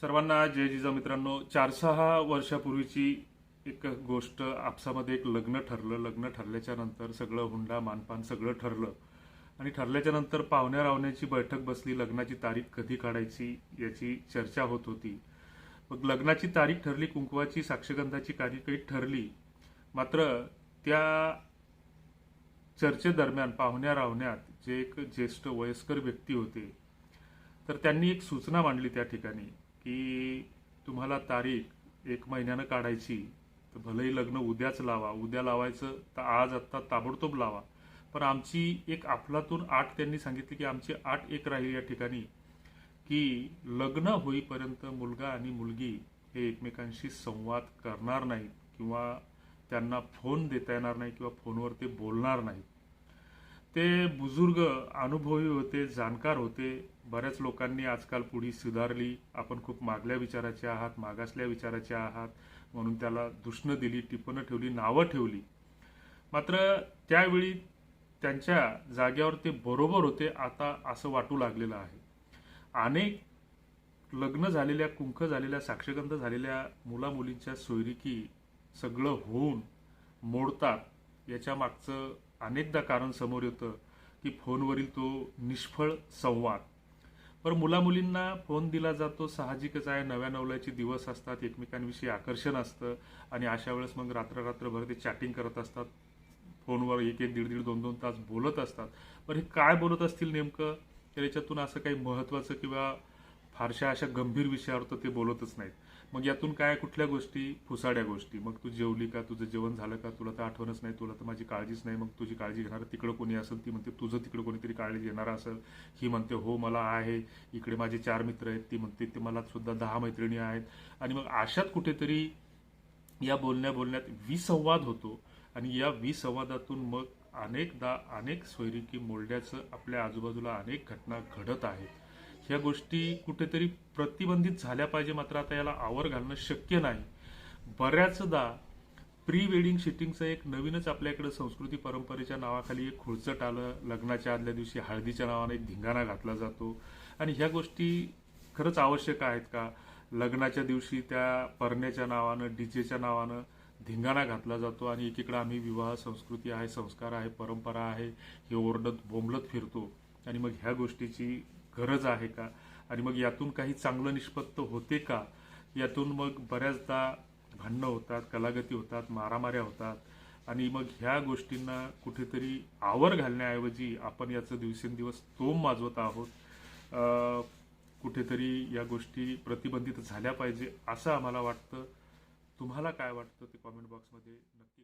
सर्वांना जय जिजा मित्रांनो. चार सहा वर्षापूर्वीची एक गोष्ट आपसामध्ये एक लग्न ठरलं. लग्न ठरल्याच्या नंतर सगळं हुंडा मानपान सगळं ठरलं. आणि ठरल्याच्या नंतर पाहुण्या रावण्याची बैठक बसली. लग्नाची तारीख कधी काढायची याची चर्चा होत होती. मग लग्नाची तारीख ठरली कुंकवाची साक्षगंधाची तारीख ठरली. मात्र त्या चर्चेदरम्यान पाहुण्या रावण्यात जे एक ज्येष्ठ वयस्कर व्यक्ती होते तर त्यांनी एक सूचना मांडली त्या ठिकाणी. की तुम्हाला तारीख एक महिन्यानं काढायची तर भलेही लग्न उद्याच लावा. उद्या लावायचं तर आज आत्ता ताबडतोब लावा. पण आमची एक आपलातून आठ त्यांनी सांगितली की आमची आठ एक राहील या ठिकाणी की लग्न होईपर्यंत मुलगा आणि मुलगी हे एकमेकांशी संवाद करणार नाहीत किंवा त्यांना फोन देता येणार नाही किंवा फोनवर ते बोलणार नाहीत. ते बुजुर्ग अनुभवी होते जाणकार होते. बऱ्याच लोकांनी आजकाल पुढी सुधारली. आपण खूप मागल्या विचाराचे आहात मागासल्या विचाराचे आहात. म्हणून त्याला दुष्ण दिली टिपणं ठेवली नावं ठेवली. मात्र त्यावेळी त्यांच्या जाग्यावर ते बरोबर होते. आता असं वाटू लागलेलं आहे. अनेक लग्न झालेल्या कुंख झालेल्या साक्षगंध झालेल्या मुलामुलींच्या सोयरीकी सोयरिकी सगळं होऊन मोडतात. याच्या मागचं अनेकदा कारण समोर येतं की फोनवरील तो निष्फळ संवाद. पण मुलामुलींना फोन दिला जातो साहजिकच आहे. नव्या नवल्याचे दिवस असतात एकमेकांविषयी आकर्षण असतं आणि अशा वेळेस मग रात्र रात्रभर ते चॅटिंग करत असतात. फोनवर एक एक दीड दीड दोन दोन तास बोलत असतात. पण हे काय बोलत असतील नेमकं? तर याच्यातून असं काही महत्त्वाचं किंवा फारशा अशा गंभीर विषयावर तर ते बोलतच नाहीत. मग यातून काय कुठल्या गोष्टी? फुसाड्या गोष्टी. मग तू जेवली का? तुझं जेवण झालं का? तुला तर आठवणच नाही. तुला तर माझी काळजीच नाही. मग तुझी काळजी घेणार तिकडं कोणी असेल ती म्हणते तुझं तिकडं कोणीतरी काळजी घेणार असेल. ही म्हणते हो मला आहे. इकडे माझे चार मित्र आहेत. ती म्हणते ते मला सुद्धा दहा मैत्रिणी आहेत. आणि मग अशात कुठेतरी या बोलण्या बोलण्यात विसंवाद होतो. आणि या विसंवादातून मग अनेकदा अनेक स्वैरिकी मोडण्याचं आपल्या आजूबाजूला अनेक घटना घडत आहेत. ह्या गोष्टी कुठेतरी प्रतिबंधित झाल्या पाहिजे मात्र आता याला आवर घालणं शक्य नाही. बऱ्याचदा प्री वेडिंग शूटिंगचं एक नवीनच आपल्याकडे संस्कृती परंपरेच्या नावाखाली एक खुळचट आलं लग्नाच्या आदल्या दिवशी हळदीच्या नावाने एक धिंगाणा घातला जातो. आणि ह्या गोष्टी खरंच आवश्यक आहेत का? लग्नाच्या दिवशी त्या परण्याच्या नावानं डीजेच्या नावानं धिंगाणा घातला जातो आणि एकीकडे आम्ही विवाह संस्कृती आहे संस्कार आहे परंपरा आहे हे ओरडत बोंबलत फिरतो. आणि मग ह्या गोष्टीची गरज आहे का? आणि मग यातून काही चांगलं निष्पत्त होते का? यातून मग बऱ्याचदा भांडणं होतात कलागती होतात मारामाऱ्या होतात. आणि मग ह्या गोष्टींना कुठेतरी आवर घालण्याऐवजी आपण याचं दिवसेंदिवस तोम माजवत आहोत. कुठेतरी या गोष्टी प्रतिबंधित झाल्या पाहिजे असं आम्हाला वाटतं. तुम्हाला काय वाटतं ते कॉमेंट बॉक्समध्ये नक्की